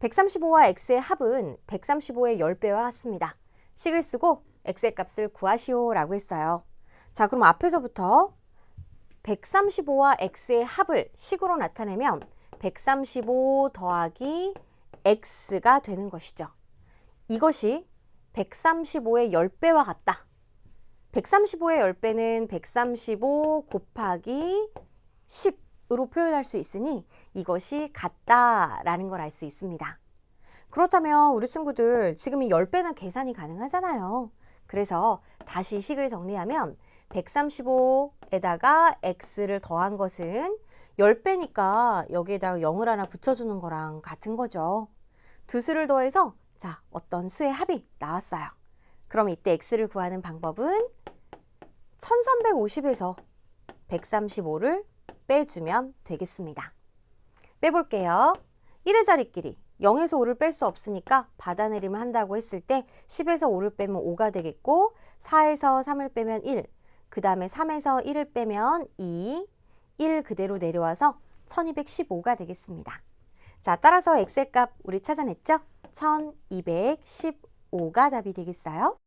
135와 x의 합은 135의 10배와 같습니다. 식을 쓰고 x의 값을 구하시오라고 했어요. 자, 그럼 앞에서부터 135와 x의 합을 식으로 나타내면 135 더하기 x가 되는 것이죠. 이것이 135의 10배와 같다. 135의 10배는 135 곱하기 10 으로 표현할 수 있으니 이것이 같다라는 걸 알 수 있습니다. 그렇다면 우리 친구들 지금 이 10배는 계산이 가능하잖아요. 그래서 다시 식을 정리하면 135에다가 x를 더한 것은 10배니까 여기에다가 0을 하나 붙여주는 거랑 같은 거죠. 두 수를 더해서 자 어떤 수의 합이 나왔어요. 그럼 이때 x를 구하는 방법은 1350에서 135를 빼주면 되겠습니다. 빼볼게요. 1의 자리끼리 0에서 5를 뺄 수 없으니까 받아내림을 한다고 했을 때 10에서 5를 빼면 5가 되겠고 4에서 3을 빼면 1, 그 다음에 3에서 1을 빼면 2, 1 그대로 내려와서 1215가 되겠습니다. 자, 따라서 x의 값 우리 찾아냈죠? 1215가 답이 되겠어요.